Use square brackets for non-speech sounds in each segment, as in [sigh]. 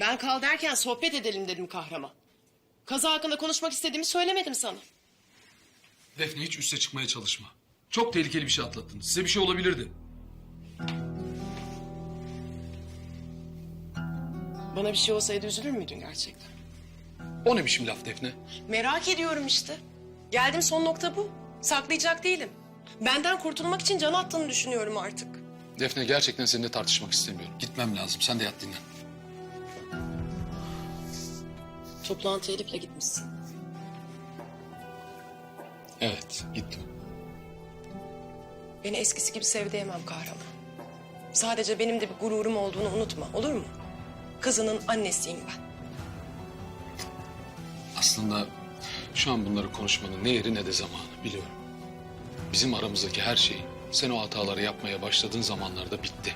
Ben kal derken sohbet edelim dedim kahraman. Kaza hakkında konuşmak istediğimi söylemedim sana. Defne hiç üste çıkmaya çalışma. Çok tehlikeli bir şey atlattın. Size bir şey olabilirdi. Bana bir şey olsaydı üzülür müydün gerçekten? O ne biçim laf Defne? Merak ediyorum işte. Geldim son nokta bu. Saklayacak değilim. Benden kurtulmak için can attığını düşünüyorum artık. Defne gerçekten seninle tartışmak istemiyorum. Gitmem lazım. Sen de yat dinlen. Toplantıya Elif'le gitmişsin. Evet gittim. Beni eskisi gibi sev diyemem kahraman. Sadece benim de bir gururum olduğunu unutma olur mu? Kızının annesiyim ben. Aslında şu an bunları konuşmanın ne yeri ne de zamanı biliyorum. Bizim aramızdaki her şey sen o hataları yapmaya başladığın zamanlarda bitti.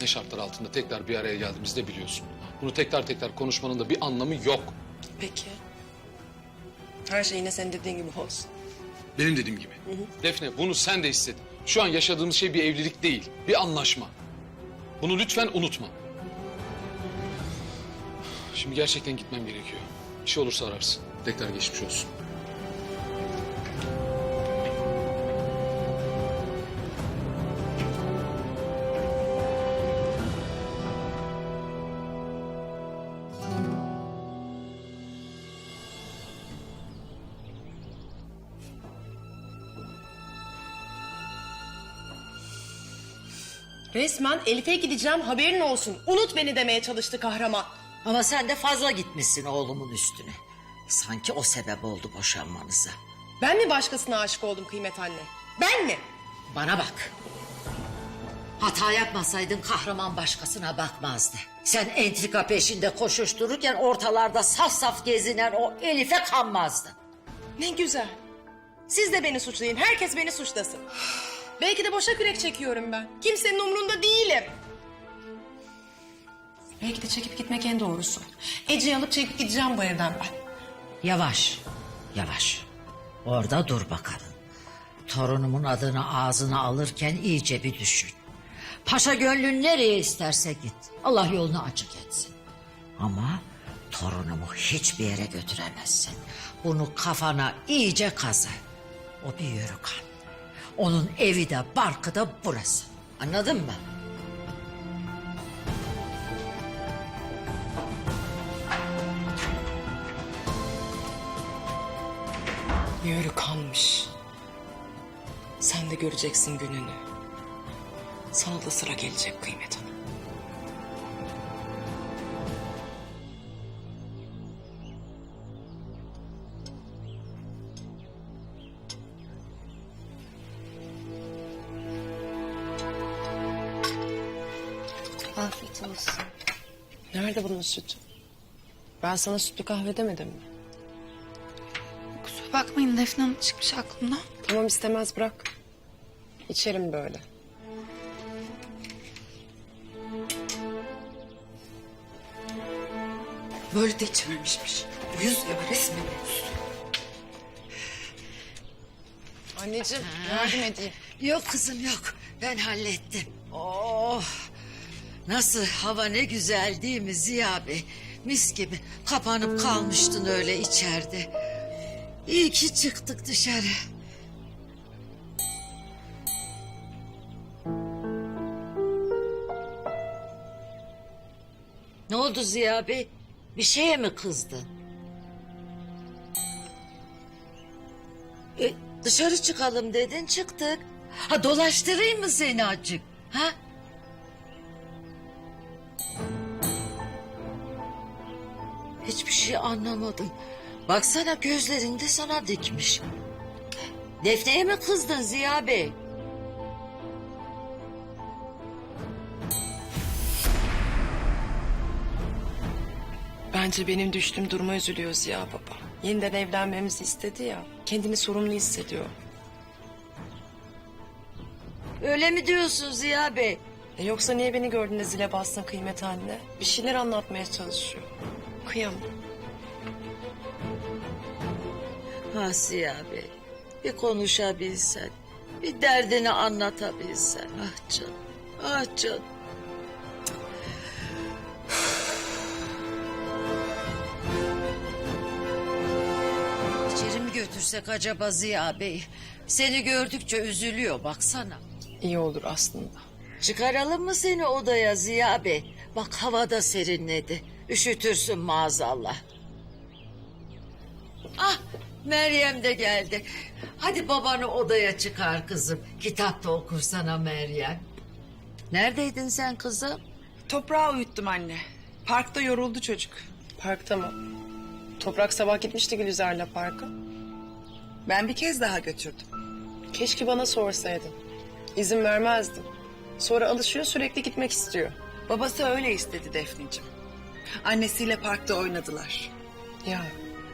Ne şartlar altında tekrar bir araya geldiğimizde biliyorsun. Bunu tekrar tekrar konuşmanın da bir anlamı yok. Peki. Her şey yine senin dediğin gibi olsun. Benim dediğim gibi. Defne bunu sen de hisset. Şu an yaşadığımız şey bir evlilik değil, bir anlaşma. Bunu lütfen unutma. Şimdi gerçekten gitmem gerekiyor. Bir şey olursa ararsın. Tekrar geçmiş olsun. Resmen Elif'e gideceğim haberin olsun. Unut beni demeye çalıştı kahraman. Ama sen de fazla gitmişsin oğlumun üstüne. Sanki o sebep oldu boşanmanıza. Ben mi başkasına aşık oldum kıymet anne? Ben mi? Bana bak. Hata yapmasaydın kahraman başkasına bakmazdı. Sen entrika peşinde koşuştururken ortalarda saf saf gezinen o Elif'e kanmazdın. Ne güzel. Siz de beni suçlayın. Herkes beni suçlasın. Belki de boşa kürek çekiyorum ben. Kimsenin umrunda değilim. Belki de çekip gitmek en doğrusu. Ece'yi alıp çekip gideceğim bu evden ben. Yavaş, yavaş. Orada dur bakalım. Torunumun adını ağzına alırken iyice bir düşün. Paşa gönlün nereye isterse git. Allah yolunu açık etsin. Ama torunumu hiçbir yere götüremezsin. Bunu kafana iyice kazı. O bir yörük kan. Onun evi de barkı da burası. Anladın mı? Yürü kanmış. Sen de göreceksin gününü. Sana da sıra gelecek kıymet hanım. Afiyet olsun. Nerede bunun sütü? Ben sana sütlü kahve demedim mi? Kusura bakmayın Defne Hanım çıkmış aklımdan. Tamam istemez bırak. İçerim böyle. Böyle de içmemişmiş. Uyuz ya resmen uyuz. Anneciğim yardım edeyim. Yok kızım yok. Ben hallettim. Oh. Nasıl hava ne güzel değil mi Ziya Bey? Mis gibi kapanıp kalmıştın öyle içeride. İyi ki çıktık dışarı. Ne oldu Ziya Bey? Bir şeye mi kızdın? E, dışarı çıkalım dedin çıktık. Ha dolaştırayım mı seni azıcık? Ha? Şey anlamadım. Baksana gözlerinde sana dikmiş. Defne'ye mi kızdın Ziya Bey? Bence benim düştüğüm duruma üzülüyor Ziya baba. Yeniden evlenmemizi istedi ya. Kendini sorumlu hissediyor. Öyle mi diyorsun Ziya Bey? E yoksa niye beni gördüğünde zile bastın kıymet anne? Bir şeyler anlatmaya çalışıyor. Kıyamam. Ha Ziya Bey, bir konuşabilsen, bir derdini anlatabilsen. Ah canım, ah canım. [sighs] İçeri mi götürsek acaba Ziya Bey? Seni gördükçe üzülüyor baksana. İyi olur aslında. Çıkaralım mı seni odaya Ziya Bey? Bak hava da serinledi. Üşütürsün maazallah. Ah Meryem de geldi. Hadi babanı odaya çıkar kızım. Kitap da okursana Meryem. Neredeydin sen kızım? Toprağı uyuttum anne. Parkta yoruldu çocuk. Parkta mı? Toprak sabah gitmişti Gülizar'la parka. Ben bir kez daha götürdüm. Keşke bana sorsaydın. İzin vermezdim. Sonra alışıyor sürekli gitmek istiyor. Babası öyle istedi Defneciğim. Annesiyle parkta oynadılar. Ya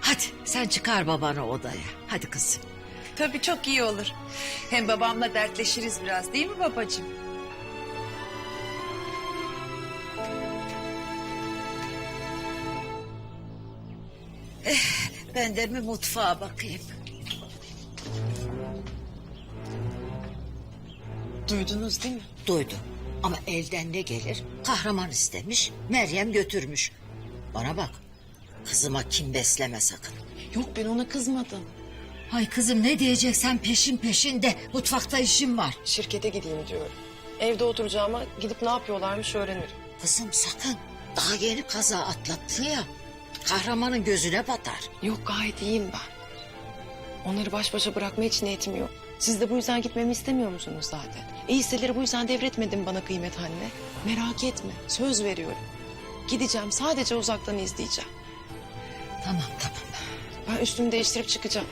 Hadi sen çıkar babanı odaya. Hadi kızım. Tabii çok iyi olur. Hem babamla dertleşiriz biraz değil mi babacığım? Ben de bir mutfağa bakayım. duydunuz değil mi? Duydum. Ama elden ne gelir? Kahraman istemiş, Meryem götürmüş. Bana bak, kızıma kim besleme sakın. Yok ben ona kızmadım. Ay kızım ne diyeceksen peşin peşin de mutfakta işim var. Şirkete gideyim diyorum. Evde oturacağıma gidip ne yapıyorlarmış öğrenirim. Kızım sakın. Daha yeni kaza atlattın ya. Kahramanın gözüne batar. Yok gayet iyiyim ben. Onları baş başa bırakma hiç niyetim yok. Siz de bu yüzden gitmemi istemiyor musunuz zaten? E hisseleri bu yüzden devretmedim bana kıymet anne. Merak etme söz veriyorum. Gideceğim sadece uzaktan izleyeceğim. Tamam tamam. Ben üstümü değiştirip çıkacağım.